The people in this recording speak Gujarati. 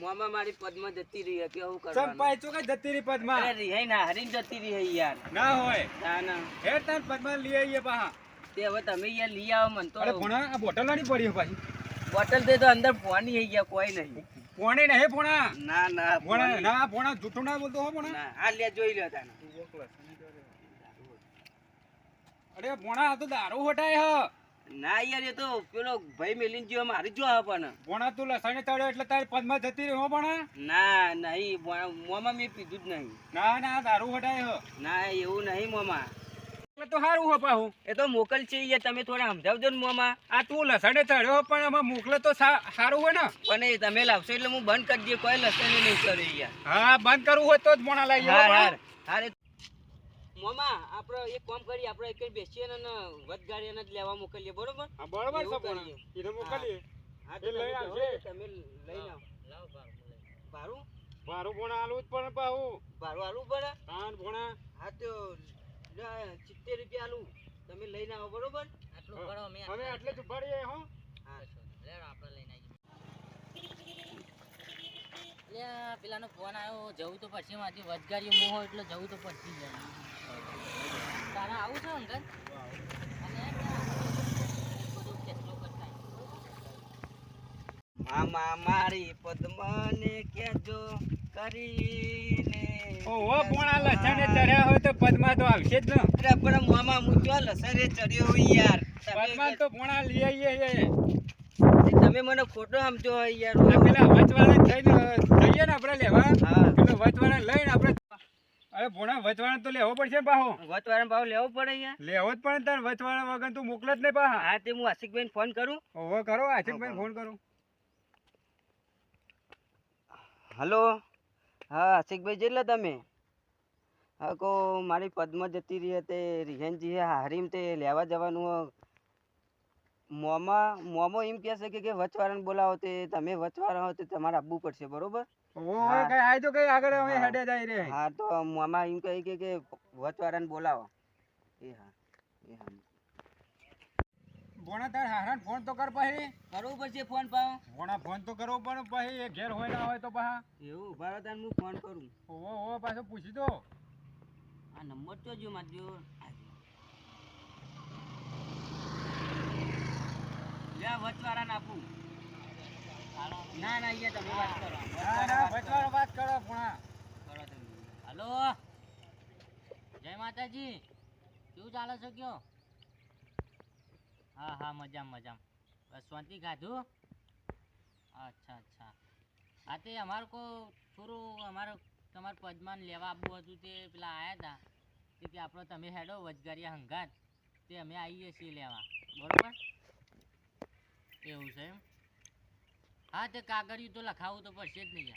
મોમાં મારી પદમાં જતી રહી કે હું કરવાનું કરવાનું. તો ચોકે જતી રહી પદ્મા? અરે રિહાઈ ના હરીન જતી રહી યાર. ના હોય. ના ના. હે તાર પદ્મા લઈ આવીએ પાહા. તે હવે તમે યાર લઈ આવો મન તો અરે ભોણા આ બોટલ નાની પડી પાછી. બોટલ દે તો અંદર ફોની આઈ ગયા કોઈ નહીં. પોણે ને હે ભોણા? ના ના ફોણા. ના ભોણા જૂઠું ના બોલતો હો ફોણા આ લે જોઈ લ્યો તાને. અરે ફોણા આ તો દારૂ હટાય હ. ના યાર એ તો પેલો ભાઈ મેલીન જો મારી જો આવે પણ. બોણા તું લસણે ચડ્યો એટલે તારી પદમાં જતી રહી પણ ના નહીં મોમાં મેં પીધું જ નહીં. ના ના દારૂ હટાય હ. ના એવું નહીં મોમાં. તો સારું હો પાહુ. એ તો મોકલ છે યાર તમે થોડા સમજાવજો ને મોમાં. આ તું લસણે ચડ્યો પણ આમાં મોકલે તો સારું હોય ને. પણ એ તમે લાવશો એટલે હું બંધ કરી દઈએ કોઈ લસણ નહીં કર્યું યાર. હા બંધ કરવું હોય તો જ ભોણા લઈ હો ભોણા. હારે મોમા આપણે એક કામ કરીએ આપણે એક બેસીએ ને વધગાડી એને જ લેવા મોકલીએ બરોબર? હા બરોબર છે પણ એને મોકલીએ. હા એ તમે આવશે. તમે લઈને આવો. ભારું મારું ભોણા આલું જ પણ પાહું. ભારું આલું પડે? હા ભોણા. હા તો સિત્તેર રૂપિયા આલું. તમે લઈને આવો બરોબર? આટલું. કરો અમે આટલે જ ઊભા હો. હા. લેડો આપણે આવીએ પેલાનો ફોન આવ્યો જવું તો પછી માંથી વચગાડીઓ મોહ હોય એટલે જવું તો પછી જ તારે આવું છે અંકલ? મામા મારી પદ્મને કેજો કરીને. ઓહો ભોણા લસણે ચડ્યા હોય તો પદ્મા તો આવશે જ ને. અરે પણ મામા હું જો લસણે ચડ્યો હોય યાર. પદ્મા તો ભોણા લઈ આવીએ. તમે મને ખોટો સમજો યાર. પેલા વચવાળા થઈને જઈએ ને આપણે લેવા? હા. પેલો વચવાળા લઈને આપણે અરે ભોણા વચવાળા તો લેવો પડશે પાહો. વચવાળા ભાવ લેવો પડે યાર. લેવો જ પડે તાર વચવાળા વગર તું મોકલે જ નહીં પાહા. હા તે હું આશિકભાઈને ફોન કરું. ઓહો કરો આશિકભાઈ ફોન કરું. હલો? હા આશિકભાઈ જેટલા તમે? હા કો મારી પદ્મ જતી રહી તે રિહેનજી હે હારીમ તે લેવા જવાનું. મોમાં મોમો એમ કહે છે કે કે વચવારણ બોલાવો તે તમે વચવારણ હો તે તમારે આવવું પડશે બરોબર? તો કઈ આગળ અમે. હેડે જાય રે. હા તો મોમા એમ કહે કે કે વચવારણ બોલાવો. એ હા એ હા. ભોણા તાર હારાને ફોન તો કર પછી. કરવું પડશે ફોન પાવ ભોણા ફોન તો કરવો પણ પછી એ ઘેર હોય ના હોય તો પા એવું ભારત હું ફોન કરું. ઓહો પાછો પૂછી દો. આ નંબર તો જો મારજો ના ના અહીંયા તમે વાત કરો. ના ના વચવાળો વાત કરો ભોણા કરો તમે. હલો? જય માતાજી. કેવું ચાલે છે કયો? હા હા મજામ મજામ. બસ શાંતિ ખાધું? અચ્છા અચ્છા. હા તે અમારે કો થોડું અમારે તમારે પદમાન લેવા આવવું હતું તે પેલા આયા હતા કે આપણો તમે હેડો વચગારિયા હંગાત. તે અમે આવીએ છીએ લેવા. બરોબર એવું છે એમ હા તે કાગળિયું તો લખાવવું તો પડશે જ નહીં